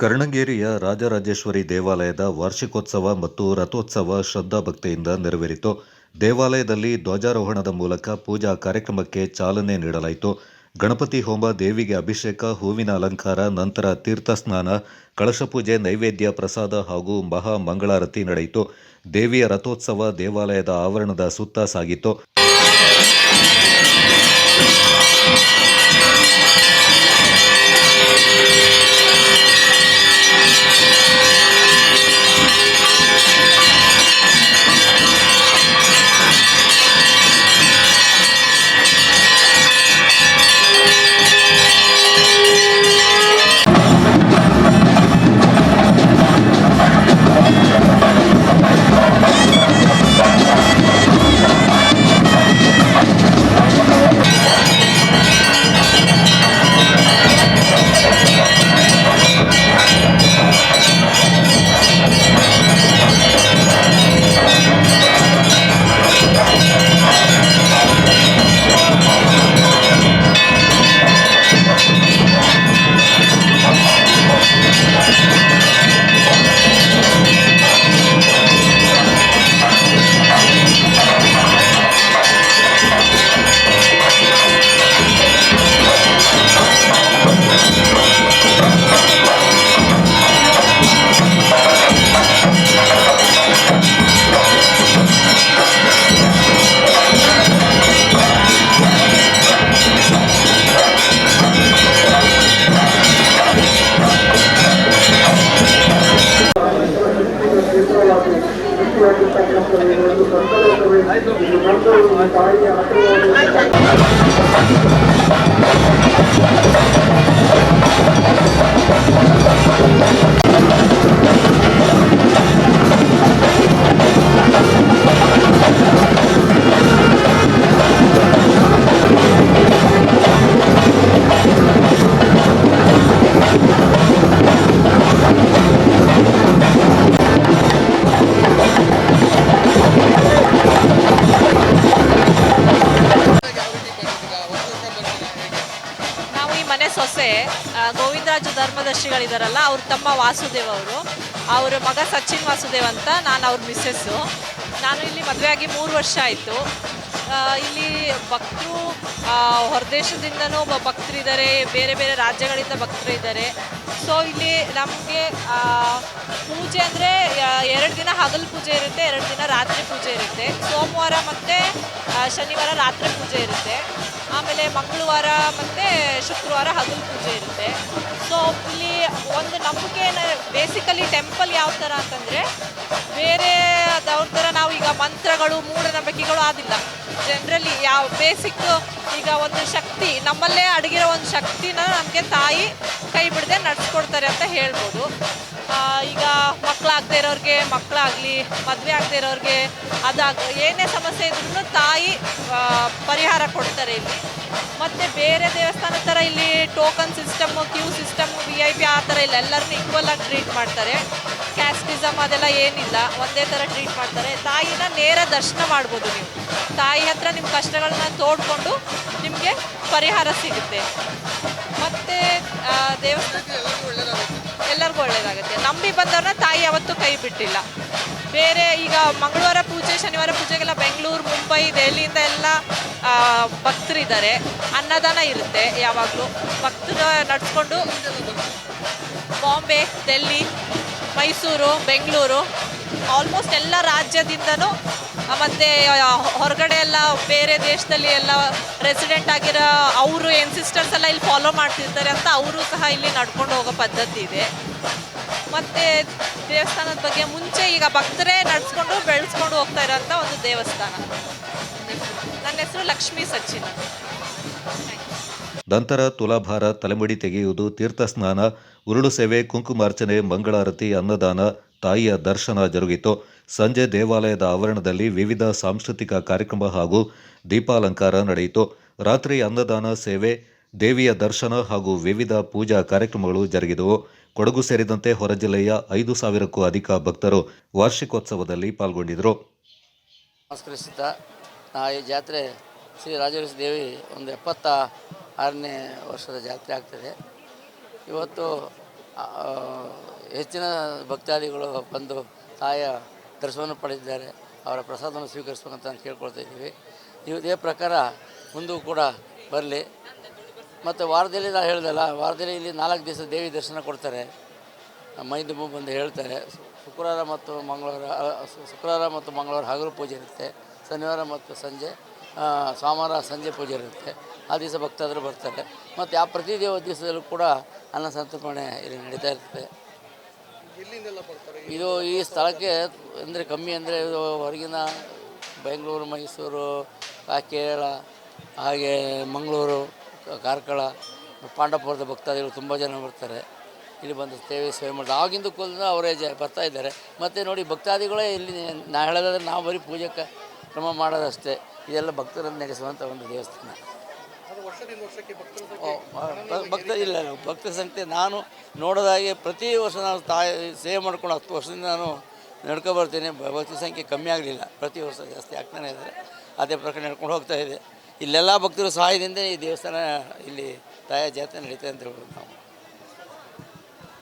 ಕರ್ಣಗೇರಿಯ ರಾಜರಾಜೇಶ್ವರಿ ದೇವಾಲಯದ ವಾರ್ಷಿಕೋತ್ಸವ ಮತ್ತು ರಥೋತ್ಸವ ಶ್ರದ್ಧಾಭಕ್ತಿಯಿಂದ ನೆರವೇರಿತು. ದೇವಾಲಯದಲ್ಲಿ ಧ್ವಜಾರೋಹಣದ ಮೂಲಕ ಪೂಜಾ ಕಾರ್ಯಕ್ರಮಕ್ಕೆ ಚಾಲನೆ ನೀಡಲಾಯಿತು. ಗಣಪತಿ ಹೋಮ, ದೇವಿಗೆ ಅಭಿಷೇಕ, ಹೂವಿನ ಅಲಂಕಾರ, ನಂತರ ತೀರ್ಥಸ್ನಾನ ಕಳಶಪೂಜೆ ನೈವೇದ್ಯ, ಪ್ರಸಾದ ಹಾಗೂ ಮಹಾ ಮಂಗಳಾರತಿ ನಡೆಯಿತು. ದೇವಿಯ ರಥೋತ್ಸವ ದೇವಾಲಯದ ಆವರಣದ ಸುತ್ತ ಸಾಗಿತು. ನಾವು ಗೋವಿಂದರಾಜ ಧರ್ಮದರ್ಶಿಗಳಿದಾರಲ್ಲ ಅವ್ರ ತಮ್ಮ ವಾಸುದೇವ್ ಅವರು. ಅವ್ರ ಮಗ ಸಚಿನ್ ವಾಸುದೇವ್ ಅಂತ ನಾನು ಅವ್ರ ಮಿಸ್ಸಸ್ಸು ನಾನು ಇಲ್ಲಿ ಮದುವೆಯಾಗಿ ಮೂರು ವರ್ಷ ಆಯಿತು. ಇಲ್ಲಿ ಭಕ್ತರು ಹೊರದೇಶದಿಂದನೂ ಭಕ್ತರಿದ್ದಾರೆ ಬೇರೆ ಬೇರೆ ರಾಜ್ಯಗಳಿಂದ ಭಕ್ತರು ಇದ್ದಾರೆ ಸೊ ಇಲ್ಲಿ ನಮಗೆ ಪೂಜೆ ಅಂದರೆ ಎರಡು ದಿನ ಹಗಲು ಪೂಜೆ ಇರುತ್ತೆ, ಎರಡು ದಿನ ರಾತ್ರಿ ಪೂಜೆ ಇರುತ್ತೆ. ಸೋಮವಾರ ಮತ್ತು ಶನಿವಾರ ರಾತ್ರಿ ಪೂಜೆ ಇರುತ್ತೆ. ಆಮೇಲೆ ಮಂಗಳವಾರ ಮತ್ತು ಶುಕ್ರವಾರ ಹಗಲು ಪೂಜೆ ಇರುತ್ತೆ. ಸೊ ಇಲ್ಲಿ ಒಂದು ನಂಬಿಕೆ ಬೇಸಿಕಲಿ ಟೆಂಪಲ್ ಯಾವ ಥರ ಅಂತಂದರೆ, ಬೇರೆ ಅದವ್ರ ಥರ ನಾವು ಈಗ ಮಂತ್ರಗಳು, ಮೂಢನಂಬಿಕೆಗಳು ಆದಿಲ್ಲ. ಜನರಲಿ ಯಾವ ಬೇಸಿಕ್ ಈಗ ಒಂದು ಶಕ್ತಿ, ನಮ್ಮಲ್ಲೇ ಅಡಗಿರೋ ಒಂದು ಶಕ್ತಿನ ನಮಗೆ ತಾಯಿ ಕೈ ಬಿಡದೆ ನಡೆಸ್ಕೊಡ್ತಾರೆ ಅಂತ ಹೇಳ್ಬೋದು. ಈಗ ಮಕ್ಕಳಾಗದೇ ಇರೋರಿಗೆ ಮಕ್ಕಳಾಗಲಿ ಮದುವೆ ಆಗದೆ ಇರೋರಿಗೆ ಅದಾಗ ಏನೇ ಸಮಸ್ಯೆ ಇದ್ರೂ ತಾಯಿ ಪರಿಹಾರ ಕೊಡ್ತಾರೆ ಇಲ್ಲಿ. ಮತ್ತು ಬೇರೆ ದೇವಸ್ಥಾನದ ಥರ ಇಲ್ಲಿ token system queue system V I P ಆ ಥರ ಇಲ್ಲ. ಎಲ್ಲರನ್ನೂ ಈಕ್ವಲ್ ಆಗಿ ಟ್ರೀಟ್ ಮಾಡ್ತಾರೆ. ಕ್ಯಾಸ್ಟಿಸಮ್ ಅದೆಲ್ಲ ಏನಿಲ್ಲ. ಒಂದೇ ಥರ ಟ್ರೀಟ್ ಮಾಡ್ತಾರೆ. ತಾಯಿನ ನೇರ ದರ್ಶನ ಮಾಡ್ಬೋದು ನೀವು. ತಾಯಿ ಹತ್ರ ನಿಮ್ಮ ಕಷ್ಟಗಳನ್ನ ತೋಡ್ಕೊಂಡು ನಿಮಗೆ ಪರಿಹಾರ ಸಿಗುತ್ತೆ. ಮತ್ತು ದೇವಸ್ಥಾನ ಎಲ್ಲರಿಗೂ ಒಳ್ಳೇದಾಗುತ್ತೆ. ನಂಬಿ ಬಂದವ್ರನ್ನ ತಾಯಿ ಯಾವತ್ತೂ ಕೈ ಬಿಟ್ಟಿಲ್ಲ. ಬೇರೆ ಈಗ ಮಂಗಳವಾರ ಪೂಜೆ, ಶನಿವಾರ ಪೂಜೆಗೆಲ್ಲ ಬೆಂಗಳೂರು, ಮುಂಬೈ, ದೆಹಲಿಯಿಂದ ಎಲ್ಲ ಭಕ್ತರಿದ್ದಾರೆ. ಅನ್ನದಾನ ಇರುತ್ತೆ ಯಾವಾಗಲೂ. ಭಕ್ತರು ನಡ್ಸ್ಕೊಂಡು ಬಾಂಬೆ ಡೆಲ್ಲಿ ಮೈಸೂರು, ಬೆಂಗಳೂರು ಆಲ್ಮೋಸ್ಟ್ ಎಲ್ಲ ರಾಜ್ಯದಿಂದನೂ ಮತ್ತೆ ಹೊರಗಡೆ ಎಲ್ಲ, ಬೇರೆ ದೇಶದಲ್ಲಿ ಎಲ್ಲ ರೆಸಿಡೆಂಟ್ ಆಗಿರೋ ಅವರು ಏನು ಸಿಸ್ಟರ್ಸ್ ಎಲ್ಲ ಇಲ್ಲಿ ಫಾಲೋ ಮಾಡ್ತಿರ್ತಾರೆ ಅಂತ ಅವರು ಸಹ ಇಲ್ಲಿ ನಡ್ಕೊಂಡು ಹೋಗೋ ಪದ್ಧತಿ ಇದೆ ಮತ್ತು ದೇವಸ್ಥಾನದ ಬಗ್ಗೆ ಮುಂಚೆ ಈಗ ಭಕ್ತರೇ ನಡೆಸ್ಕೊಂಡು, ಬೆಳೆಸ್ಕೊಂಡು ಹೋಗ್ತಾ ಇರೋಂಥ ಒಂದು ದೇವಸ್ಥಾನ ನನ್ನ ಹೆಸರು ಲಕ್ಷ್ಮೀ ಅಂತ. ನಂತರ ತುಲಾಭಾರ, ತಲೆಮಡಿ ತೆಗೆಯುವುದು ತೀರ್ಥಸ್ನಾನ ಉರುಳು ಸೇವೆ ಕುಂಕುಮಾರ್ಚನೆ ಮಂಗಳಾರತಿ ಅನ್ನದಾನ, ತಾಯಿಯ ದರ್ಶನ ಜರುಗಿತು. ಸಂಜೆ ದೇವಾಲಯದ ಆವರಣದಲ್ಲಿ ವಿವಿಧ ಸಾಂಸ್ಕೃತಿಕ ಕಾರ್ಯಕ್ರಮ ಹಾಗೂ ದೀಪಾಲಂಕಾರ ನಡೆಯಿತು. ರಾತ್ರಿ ಅನ್ನದಾನ ಸೇವೆ, ದೇವಿಯ ದರ್ಶನ ಹಾಗೂ ವಿವಿಧ ಪೂಜಾ ಕಾರ್ಯಕ್ರಮಗಳು ಜರುಗಿದವು. ಕೊಡಗು ಸೇರಿದಂತೆ ಹೊರ ಜಿಲ್ಲೆಯ ಐದು ಸಾವಿರಕ್ಕೂ ಅಧಿಕ ಭಕ್ತರು ವಾರ್ಷಿಕೋತ್ಸವದಲ್ಲಿ ಪಾಲ್ಗೊಂಡಿದ್ದರು. ನಮಸ್ಕರಿಸುತ್ತಾ, ನಾ ಈ ಜಾತ್ರೆ ಶ್ರೀ ರಾಜೇಶ್ವರಿ ದೇವಿ ಒಂದು ಎಪ್ಪತ್ತ ಆರನೇ ವರ್ಷದ ಜಾತ್ರೆ ಆಗ್ತದೆ. ಇವತ್ತು ಹೆಚ್ಚಿನ ಭಕ್ತಾದಿಗಳು ಬಂದು ತಾಯ ದರ್ಶನವನ್ನು ಪಡೆದಿದ್ದಾರೆ. ಅವರ ಪ್ರಸಾದವನ್ನು ಸ್ವೀಕರಿಸಬೇಕಂತ ನಾನು ಕೇಳ್ಕೊಳ್ತಾ ಇದ್ದೀವಿ. ಇದೇ ಪ್ರಕಾರ ಮುಂದೂ ಕೂಡ ಬರಲಿ. ಮತ್ತು ವಾರದಲ್ಲಿ ನಾನು ಹೇಳಿದಲ್ಲ, ವಾರದಲ್ಲಿ ಇಲ್ಲಿ ನಾಲ್ಕು ದಿವಸ ದೇವಿ ದರ್ಶನ ಕೊಡ್ತಾರೆ. ಮೈ ತುಂಬ ಬಂದು ಹೇಳ್ತಾರೆ. ಶುಕ್ರವಾರ ಮತ್ತು ಮಂಗಳವಾರ ಶುಕ್ರವಾರ ಮತ್ತು ಮಂಗಳವಾರ ಹಗಲು ಪೂಜೆ ಇರುತ್ತೆ. ಶನಿವಾರ ಮತ್ತು ಸಂಜೆ ಸೋಮವಾರ ಸಂಜೆ ಪೂಜೆ ಇರುತ್ತೆ. ಆ ದಿವಸ ಭಕ್ತಾದರು ಬರ್ತಾರೆ. ಮತ್ತು ಆ ಪ್ರತಿ ದೇವ ದಿವಸದಲ್ಲೂ ಕೂಡ ಅನ್ನ ಸಂತರ್ಪಣೆ ಇಲ್ಲಿ ನಡೀತಾ ಇರ್ತದೆ. ಇದು ಈ ಸ್ಥಳಕ್ಕೆ ಅಂದರೆ ಕಮ್ಮಿ ಅಂದರೆ ಇದು ಹೊರಗಿನ ಬೆಂಗಳೂರು ಮೈಸೂರು ಕೇರಳ ಹಾಗೆ ಮಂಗಳೂರು ಕಾರ್ಕಳ ಪಾಂಡವಪುರದ ಭಕ್ತಾದಿಗಳು ತುಂಬ ಜನ ಬರ್ತಾರೆ. ಇಲ್ಲಿ ಬಂದು ಸೇವೆ ಸೇವೆ ಮಾಡ್ತಾರೆ. ಆಗಿಂದ ಕೂಲ ಅವರೇ ಜ ಬರ್ತಾ ಇದ್ದಾರೆ. ಮತ್ತು ನೋಡಿ ಭಕ್ತಾದಿಗಳೇ ಇಲ್ಲಿ ನಾ ಹೇಳೋದಾದ್ರೆ ನಾವು ಬರೀ ಪೂಜೆ ಕ್ರಮ ಮಾಡೋದಷ್ಟೇ. ಇದೆಲ್ಲ ಭಕ್ತರನ್ನು ನಡೆಸುವಂಥ ಒಂದು ದೇವಸ್ಥಾನ. ಭಕ್ತ ಇಲ್ಲ ಭಕ್ತ ಭಕ್ತರ ಸಂಖ್ಯೆ ನಾನು ನೋಡೋದಾಗೆ ಪ್ರತಿ ವರ್ಷ ನಾನು ತಾಯಿ ಸೇವೆ ಮಾಡ್ಕೊಂಡು ಹತ್ತು ವರ್ಷದಿಂದ ನಾನು ನಡ್ಕೊ ಬರ್ತೀನಿ. ಭಕ್ತ ಭಕ್ತರ ಸಂಖ್ಯೆ ಕಮ್ಮಿ ಆಗಲಿಲ್ಲ. ಪ್ರತಿ ವರ್ಷ ಜಾಸ್ತಿ ಆಗ್ತಾನೆ ಇದ್ದಾರೆ ಅದೇ ಪ್ರಕಾರ ನಡ್ಕೊಂಡು ಹೋಗ್ತಾ ಇದೆ. ಇಲ್ಲೆಲ್ಲ ಭಕ್ತರು ಸಹಾಯದಿಂದ ಈ ದೇವಸ್ಥಾನ ಇಲ್ಲಿ ತಾಯ ಜಾತ್ರೆ ನಡೀತದೆ ಅಂತ ಹೇಳ್ಬೋದು ನಾವು.